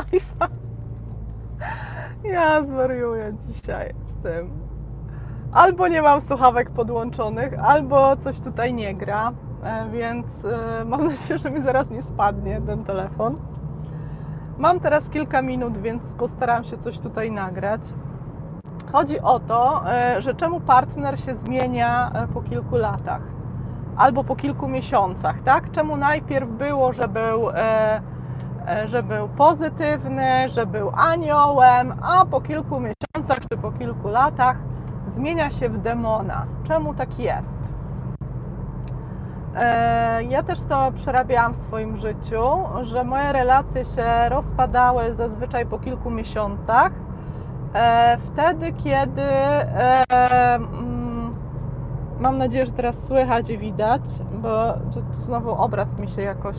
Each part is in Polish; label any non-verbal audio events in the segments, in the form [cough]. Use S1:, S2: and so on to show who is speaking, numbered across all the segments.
S1: live'a. Ja zwariuję dzisiaj z tym. Albo nie mam słuchawek podłączonych, albo coś tutaj nie gra, e, więc e, mam [laughs] nadzieję, że mi zaraz nie spadnie ten telefon. Mam teraz kilka minut, więc postaram się coś tutaj nagrać. Chodzi o to, e, że czemu partner się zmienia po kilku latach albo po kilku miesiącach, tak? Czemu najpierw było, że był, że był pozytywny, że był aniołem, a po kilku miesiącach czy po kilku latach zmienia się w demona. Czemu tak jest? E, Ja też to przerabiałam w swoim życiu, że moje relacje się rozpadały zazwyczaj po kilku miesiącach. E, Wtedy, kiedy e, mm, mam nadzieję, że teraz słychać i widać, bo tu znowu obraz mi się jakoś.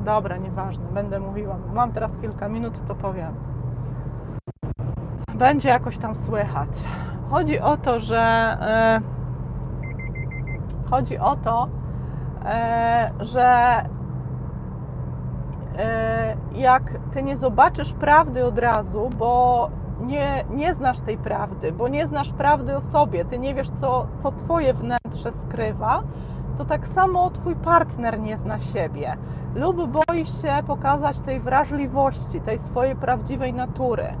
S1: Dobra, nieważne, będę mówiła. Mam teraz kilka minut, to powiem. Będzie jakoś tam słychać. Chodzi o to, że. E, chodzi o to, e, że e, jak ty nie zobaczysz prawdy od razu, bo nie, nie znasz tej prawdy, bo nie znasz prawdy o sobie, ty nie wiesz, co, co twoje wnętrze skrywa, to tak samo twój partner nie zna siebie lub boi się pokazać tej wrażliwości, tej swojej prawdziwej natury.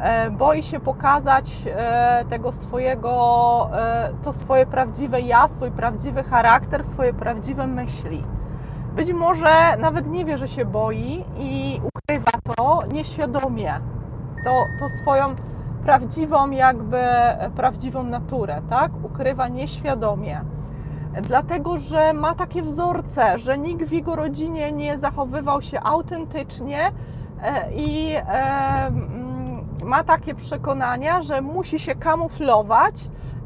S1: E, Boi się pokazać e, tego swojego, e, to swoje prawdziwe ja, swój prawdziwy charakter, swoje prawdziwe myśli. Być może nawet nie wie, że się boi i ukrywa to nieświadomie. To, to swoją prawdziwą, jakby prawdziwą naturę, tak? Ukrywa nieświadomie. Dlatego, że ma takie wzorce, że nikt w jego rodzinie nie zachowywał się autentycznie e, i e, mm, ma takie przekonania, że musi się kamuflować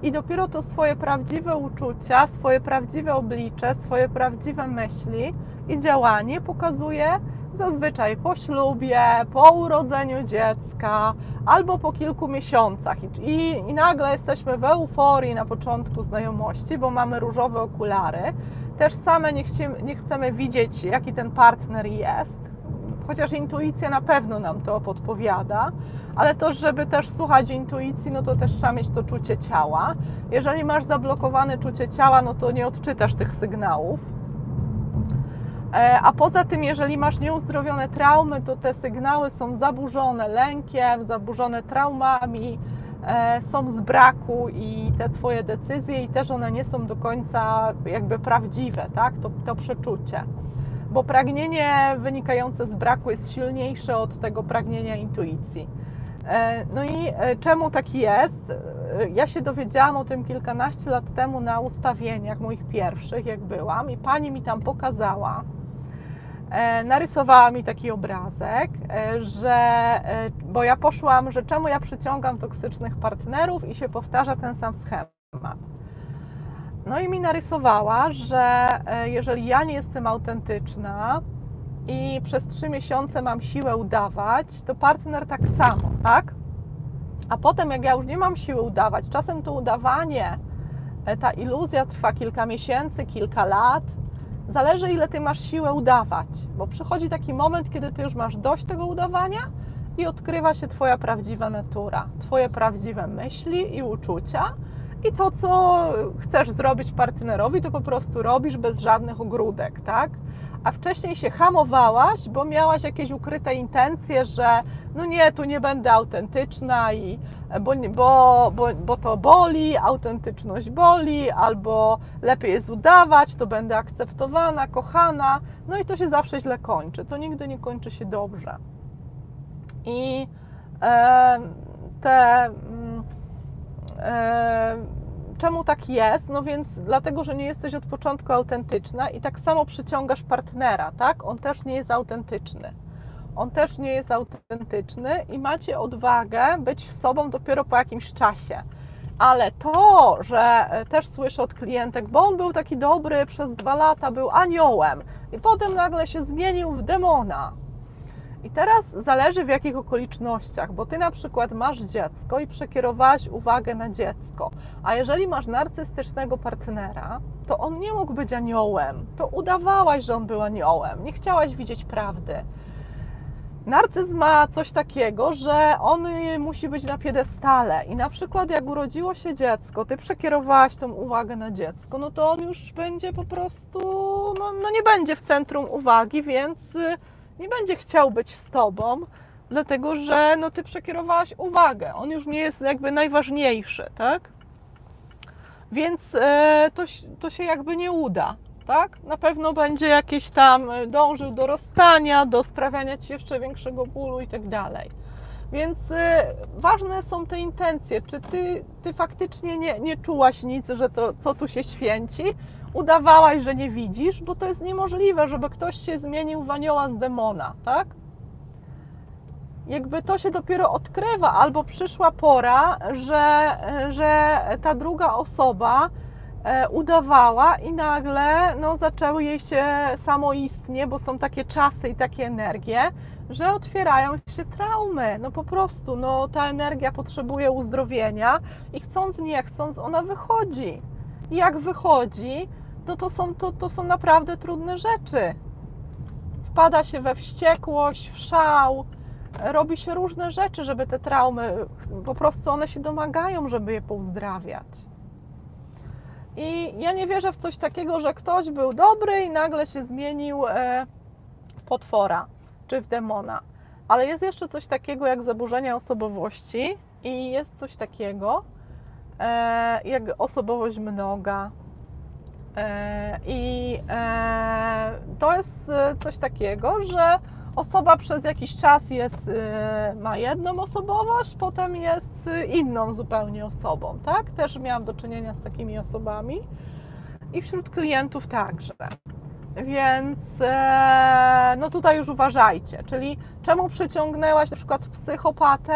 S1: i dopiero to swoje prawdziwe uczucia, swoje prawdziwe oblicze, swoje prawdziwe myśli i działanie pokazuje zazwyczaj po ślubie, po urodzeniu dziecka albo po kilku miesiącach. I, i, nagle jesteśmy w euforii na początku znajomości, bo mamy różowe okulary. Też same nie, chcemy, nie chcemy widzieć, jaki ten partner jest, chociaż intuicja na pewno nam to podpowiada, ale to, żeby też słuchać intuicji, no to też trzeba mieć to czucie ciała. Jeżeli masz zablokowane czucie ciała, no to nie odczytasz tych sygnałów. E, A poza tym, jeżeli masz nieuzdrowione traumy, to te sygnały są zaburzone lękiem, zaburzone traumami, e, są z braku i te Twoje decyzje i też one nie są do końca jakby prawdziwe, tak? To, to przeczucie. Bo pragnienie wynikające z braku jest silniejsze od tego pragnienia intuicji. E, No i czemu tak jest? Ja się dowiedziałam o tym kilkanaście lat temu na ustawieniach moich pierwszych, jak byłam, i pani mi tam pokazała, narysowała mi taki obrazek, e, że, e, bo ja poszłam, że czemu ja przyciągam toksycznych partnerów i się powtarza ten sam schemat. No i mi narysowała, że e, jeżeli ja nie jestem autentyczna i przez trzy miesiące mam siłę udawać, to partner tak samo, tak? A potem, jak ja już nie mam siły udawać, czasem to udawanie, e, ta iluzja trwa kilka miesięcy, kilka lat. Zależy, ile ty masz siłę udawać, bo przychodzi taki moment, kiedy ty już masz dość tego udawania i odkrywa się Twoja prawdziwa natura, Twoje prawdziwe myśli i uczucia. I to, co chcesz zrobić partnerowi, to po prostu robisz bez żadnych ogródek, tak? A wcześniej się hamowałaś, bo miałaś jakieś ukryte intencje, że no nie, tu nie będę autentyczna, i, bo, bo, bo, bo to boli, autentyczność boli, albo lepiej jest udawać, to będę akceptowana, kochana. No i to się zawsze źle kończy. To nigdy nie kończy się dobrze. I e, te. E, czemu tak jest? No więc dlatego, że nie jesteś od początku autentyczna i tak samo przyciągasz partnera, tak? On też nie jest autentyczny. On też nie jest autentyczny i macie odwagę być sobą dopiero po jakimś czasie. Ale to, że e, też słyszę od klientek, bo on był taki dobry przez dwa lata, był aniołem i potem nagle się zmienił w demona. I teraz zależy w jakich okolicznościach, bo ty na przykład masz dziecko i przekierowałaś uwagę na dziecko, a jeżeli masz narcystycznego partnera, to on nie mógł być aniołem. To udawałaś, że on był aniołem, nie chciałaś widzieć prawdy. Narcyz ma coś takiego, że on musi być na piedestale i na przykład jak urodziło się dziecko, ty przekierowałaś tą uwagę na dziecko, no to on już będzie po prostu, no, no nie będzie w centrum uwagi, więc y, nie będzie chciał być z tobą, dlatego że no ty przekierowałaś uwagę, on już nie jest jakby najważniejszy, tak? Więc e, to, to się jakby nie uda, tak? Na pewno będzie jakieś tam e, dążył do rozstania, do sprawiania ci jeszcze większego bólu i tak dalej. Więc e, ważne są te intencje. Czy ty, ty faktycznie nie, nie czułaś nic, że to, co tu się święci? Udawałaś, że nie widzisz, bo to jest niemożliwe, żeby ktoś się zmienił w anioła z demona, tak? jakby to się dopiero odkrywa, albo przyszła pora, że, że ta druga osoba e, udawała i nagle no, zaczęły jej się samoistnie, bo są takie czasy i takie energie, że otwierają się traumy. No po prostu, no, ta energia potrzebuje uzdrowienia i chcąc, nie chcąc, ona wychodzi. I jak wychodzi, no to są, to, to są naprawdę trudne rzeczy. Wpada się we wściekłość, w szał, robi się różne rzeczy, żeby te traumy, po prostu one się domagają, żeby je pouzdrawiać. I ja nie wierzę w coś takiego, że ktoś był dobry i nagle się zmienił e, w potwora czy w demona. Ale jest jeszcze coś takiego jak zaburzenia osobowości i jest coś takiego e, jak osobowość mnoga. E, I e, to jest e, coś takiego, że osoba przez jakiś czas jest, ma jedną osobowość, potem jest inną zupełnie osobą, tak? Też miałam do czynienia z takimi osobami i wśród klientów także. Więc no tutaj już uważajcie, czyli czemu przyciągnęłaś na przykład psychopatę,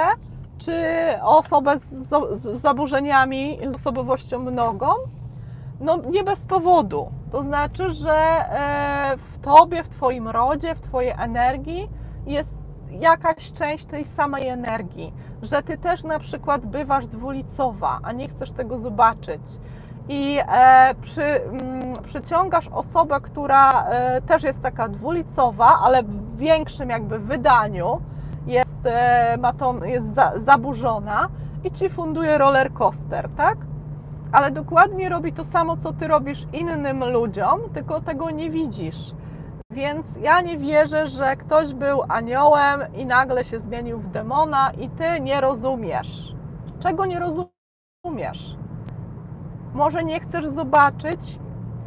S1: czy osobę z, z zaburzeniami, z osobowością mnogą? No nie bez powodu. To znaczy, że e, w tobie, w twoim rodzie, w twojej energii jest jakaś część tej samej energii, że ty też na przykład bywasz dwulicowa, a nie chcesz tego zobaczyć. I e, przy, mm, przyciągasz osobę, która e, też jest taka dwulicowa, ale w większym jakby wydaniu jest, ma tą, jest za, zaburzona i ci funduje roller coaster, tak? Ale dokładnie robi to samo, co ty robisz innym ludziom, tylko tego nie widzisz. Więc ja nie wierzę, że ktoś był aniołem i nagle się zmienił w demona i ty nie rozumiesz. Czego nie rozumiesz? Może nie chcesz zobaczyć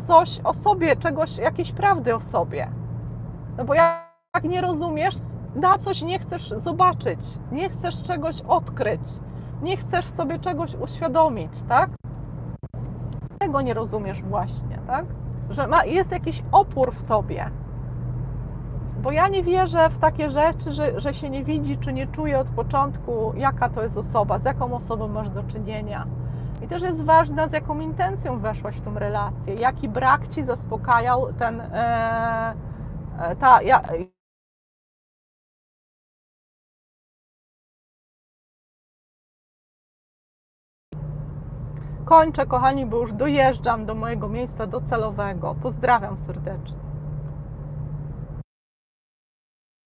S1: coś o sobie, czegoś, jakiejś prawdy o sobie. No bo jak nie rozumiesz, na coś nie chcesz zobaczyć, nie chcesz czegoś odkryć, nie chcesz sobie czegoś uświadomić, tak? Tego nie rozumiesz właśnie, tak? Że ma, jest jakiś opór w tobie. Bo ja nie wierzę w takie rzeczy, że, że się nie widzi czy nie czuje od początku, jaka to jest osoba, z jaką osobą masz do czynienia. I też jest ważne, z jaką intencją weszłaś w tą relację, jaki brak ci zaspokajał ten, e, e, ta, ja, Kończę, kochani, bo już dojeżdżam do mojego miejsca docelowego. Pozdrawiam serdecznie.